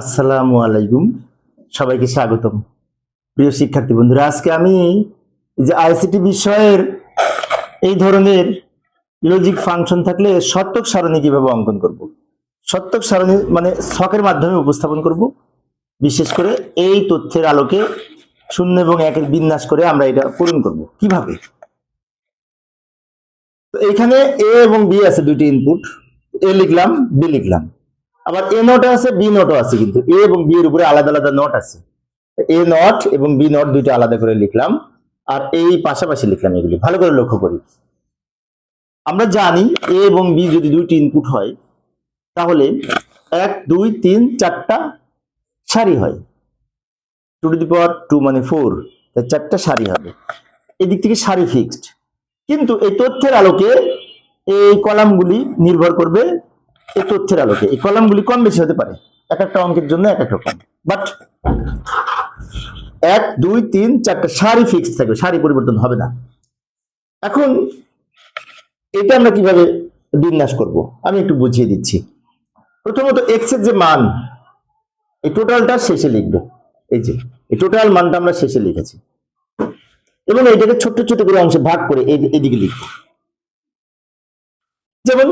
আসসালামু আলাইকুম। সবাইকে স্বাগতম। প্রিয় শিক্ষার্থী বন্ধুরা, আজকে আমি যে আইসিটি বিষয়ের এই ধরনের লজিক ফাংশন থাকলে সত্যক সারণী কীভাবে অঙ্কন করব? সত্যক সারণী মানে ছকের মাধ্যমে উপস্থাপন করব। বিশেষ করে এই তথ্যের আলোকে শূন্য এবং একের বিন্যাস করে আমরা এটা পূরণ করব। কীভাবে? এখানে এ এবং বি আছে দুইটি ইনপুট এ লিখলাম, বি লিখলাম। আবার এ নোটও আছে, বি নোটও আছে কিন্তু। এ এবং বি এর উপরে আলাদা আলাদা নোট আছে। এ নট এবং বি নট দুইটা আলাদা করে লিখলাম। আর এই পাশাপাশি লিখলাম এগুলি। ভালো করে লক্ষ্য করি। আমরা জানি এ এবং বি যদি দুইটি ইনপুট হয়, তাহলে এক, দুই, তিন, চারটা সারি হয়। Two to the power two মানে ফোর চারটা সারি হবে। এদিক থেকে সারি ফিক্সড কিন্তু এই তথ্যের আলোকে এই কলামগুলি নির্ভর করবে এই তথ্যের আলোকে, এই কলামগুলি কম বেশি হতে পারে, এক একটা অঙ্কের জন্য এক এক রকম বাট এক, দুই, তিন, চারটা সারি ফিক্স থাকবে, সারি পরিবর্তন হবে না। এখন এটা আমরা কীভাবে বিন্যাস করব? আমি একটু বুঝিয়ে দিচ্ছি। প্রথমত এক্সের যে মান, এই টোটালটা শেষে লিখব। এই যে, এই টোটাল মানটা আমরা শেষে লিখেছি। এবং এইটাকে ছোট্ট ছোট করে অংশে ভাগ করে এদিকে লিখব। যেমন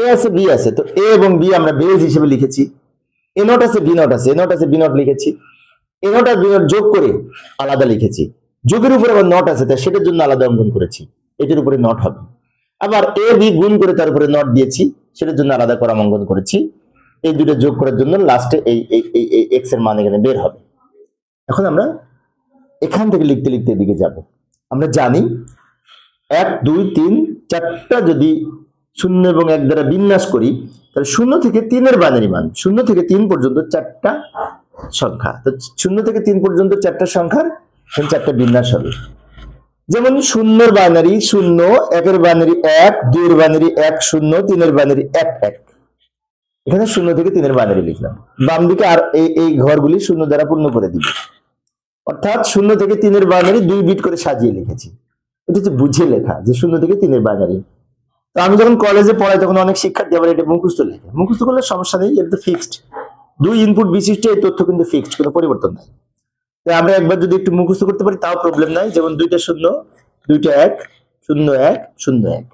এ আছে বি আছে। তো এ এবং বি আমরা বেজ হিসেবে লিখেছি। এ নট আছে বি নট আছে। এ নট আছে বি নট লিখেছি। এ নট আর বি নট যোগ করে আলাদা লিখেছি। যোগের উপরে আবার নট আছে, তাই সেটার জন্য আলাদা অঙ্কন করেছি। এটার উপরে নট হবে। আবার এ বি গুণ করে তার উপরে নট দিয়েছি, সেটার জন্য আলাদা করা অঙ্কন করেছি। এই দুটো যোগ করার জন্য লাস্টে এই এই এক্সের মান এখানে বের হবে। এখন আমরা এখান থেকে লিখতে লিখতে এদিকে যাব। আমরা জানি এক, দুই, তিন, চারটা যদি শূন্য এবং এক দ্বারা বিন্যাস করি, তাহলে শূন্য থেকে তিনের বাইনারি মান, শূন্য থেকে তিন পর্যন্ত চারটা সংখ্যা। তো শূন্য থেকে তিন পর্যন্ত চারটা সংখ্যার চারটা বিন্যাস হবে। যেমন শূন্যের বাইনারি শূন্য, একের বাইনারি এক, দুইয়ের বাইনারি এক শূন্য, তিনের বাইনারি এক এক। এখানে শূন্য থেকে তিনের বাইনারি লিখলাম। বাম দিকে আর এই এই ঘরগুলি শূন্য দ্বারা পূর্ণ করে দিবে। অর্থাৎ শূন্য থেকে তিনের বাইনারি দুই বিট করে সাজিয়ে লিখেছি। এটা হচ্ছে বুঝে লেখা যে শূন্য থেকে তিনের বাইনারি তো আমি যখন কলেজে পড়াই, তখন অনেক শিক্ষার্থী আবার এটা মুখস্থ লেখে। মুখস্থ করলে সমস্যা নেই এটা তো ফিক্সড দুই ইনপুট বিশিষ্ট, এই তথ্য কিন্তু ফিক্সড কোনো পরিবর্তন নাই। তাই আমরা একবার যদি একটু মুখস্থ করতে পারি, তাও প্রবলেম নাই। যেমন দুইটা শূন্য, দুইটা এক, শূন্য এক শূন্য এক।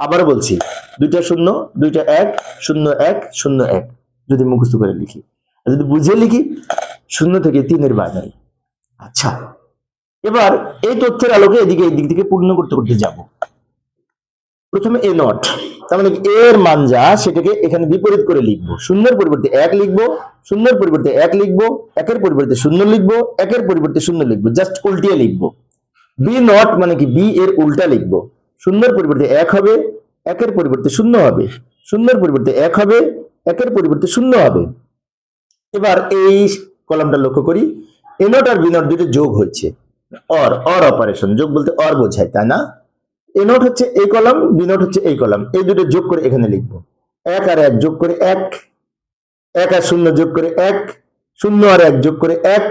আবারও বলছি, দুইটা শূন্য, দুইটা এক, শূন্য এক শূন্য এক, যদি মুখস্থ করে লিখি। আর যদি বুঝে লিখি, শূন্য থেকে তিনের বাইনারি আচ্ছা এবার এই তথ্যের আলোকে এদিকে এই দিক থেকে পূর্ণ করতে করতে যাব। প্রথমে এ নট তার মানে এর মান যা, সেটাকে এখানে বিপরীত করে লিখব। শূন্যের পরিবর্তে এক লিখব, শূন্যের পরিবর্তে এক লিখব, একের পরিবর্তে শূন্য লিখব, একের পরিবর্তে শূন্য লিখব জাস্ট উল্টিয়ে লিখব। বি নট মানে কি বি এর উল্টা লিখব। শূন্যের পরিবর্তে এক হবে, একের পরিবর্তে শূন্য হবে। শূন্যের পরিবর্তে এক হবে, একের পরিবর্তে শূন্য হবে। এবার এই কলামটা লক্ষ্য করি। এ নট আর বি নট দুটো যোগ হচ্ছে অর অর অপারেশন যোগ বলতে অর বোঝায়, তাই না? এ নোট হচ্ছে এই কলাম বি নোট হচ্ছে এই কলাম এই দুটো যোগ করে এখানে লিখব। এক আর এক যোগ করে এক এক আর শূন্য যোগ করে এক, শূন্য আর এক যোগ করে এক,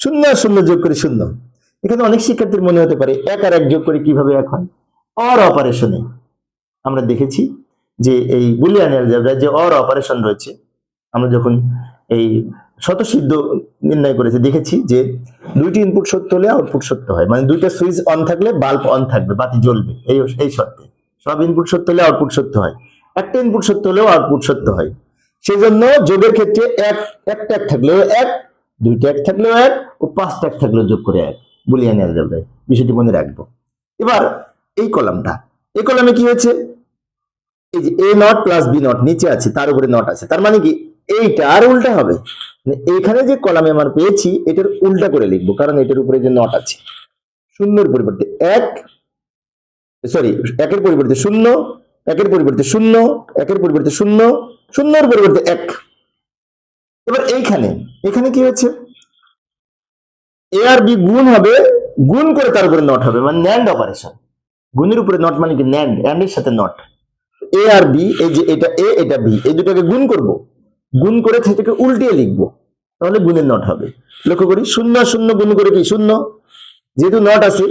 শূন্য আর শূন্য যোগ করে শূন্য। এখানে অনেক শিক্ষার্থীর মনে হতে পারে, এক আর এক যোগ করে কীভাবে এক হয়? অর অপারেশনে। আমরা দেখেছি যে এই বুলিয়ান অ্যালজেব্রায় যে অর অপারেশন রয়েছে আমরা যখন এই শতসিদ্ধ নির্ণয় করেছি, দেখেছি যে দুইটি ইনপুট সত্য হলে আউটপুট সত্য হয়। মানে দুইটা সুইচ অন থাকলে বাল্ব অন থাকবে, বাতি জ্বলবে, এই এই শর্তে। সব ইনপুট সত্য হলে আউটপুট সত্য হয়। একটা ইনপুট সত্য হলেও আউটপুট সত্য হয়। সেই জন্য যোগের ক্ষেত্রে এক, একটা এক থাকলেও এক, দুইটা এক থাকলেও এক, ও পাঁচটা এক থাকলেও যোগ করে এক। বুলিয়ান যাবে। বিষয়টি মনে রাখব। এবার এই কলামটা, এই কলামে কি হয়েছে? এই যে A not plus B not নিচে আছে, তার উপরে নট আছে। তার মানে কি? এইটা আর উল্টা হবে। মানে এইখানে যে কলামে আমার পেয়েছি, এটার উল্টা করে লিখব, কারণ এটার উপরে যে নট আছে। শূন্যর পরিবর্তে এক সরি একের পরিবর্তে শূন্য, একের পরিবর্তে শূন্য, একের পরিবর্তে শূন্য, শূন্যর পরিবর্তে এক। এবার এইখানে, এখানে কি হয়েছে? এ আর বি গুণ হবে, গুণ করে তার উপরে নট হবে মানে ন্যান্ড অপারেশন গুণের উপরে নট মানে কি? ন্যান্ড অ্যান্ড এর সাথে নট এ আর বি এই যে এটা এ এটা বি এই দুটোকে গুণ করব। গুণ করে সেটাকে উল্টিয়ে লিখব। তাহলে গুণের নট হবে। লক্ষ্য করি, শূন্য শূন্য গুণ করে কি? শূন্য। যেহেতু নট আছে,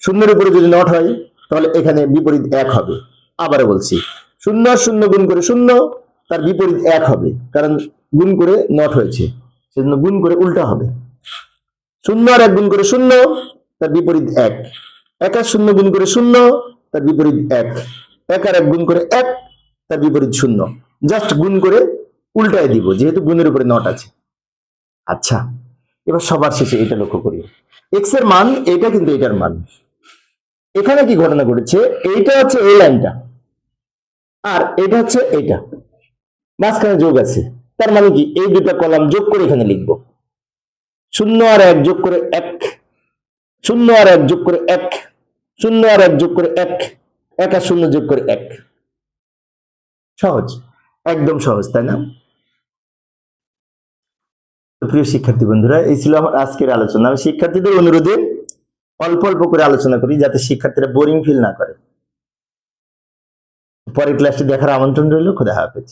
শূন্যের উপরে যদি নট হয়, তাহলে এখানে বিপরীত এক হবে। আবারও বলছি, শূন্য শূন্য গুণ করে শূন্য, তার বিপরীত এক হবে। কারণ গুণ করে নট হয়েছে, সেজন্য গুণ করে উল্টা হবে। শূন্য আর এক গুণ করে শূন্য, তার বিপরীত এক। এক আর শূন্য গুণ করে শূন্য, তার বিপরীত এক। এক আর এক গুণ করে এক, তার বিপরীত শূন্য। জাস্ট গুণ করে উল্টায় দিব, যেহেতু গুণের উপরে নট আছে। আচ্ছা এবার সবার শেষে এটা লক্ষ্য করি। এক্সের মান, এটা কিন্তু এটার মান। এখানে কি ঘটনা ঘটেছে? এইটা হচ্ছে এই লাইনটা, আর এটা হচ্ছে এইটা। মাঝখানে যোগ আছে। তার মানে কি? এই দুটা কলাম যোগ করে এখানে লিখব। শূন্য আর এক যোগ করে এক। শূন্য আর এক যোগ করে এক। শূন্য আর এক যোগ করে এক। এক আর শূন্য যোগ করে এক। সহজ। একদম সহজ, তাই না? তো প্রিয় শিক্ষার্থী বন্ধুরা, এই ছিল আমার আজকের আলোচনা। আমি শিক্ষার্থীদের অনুরোধে অল্প অল্প করে আলোচনা করি যাতে শিক্ষার্থীরা বোরিং ফিল না করে। পরের ক্লাসটি দেখার আমন্ত্রণ রইল, খোদা হাফেজ।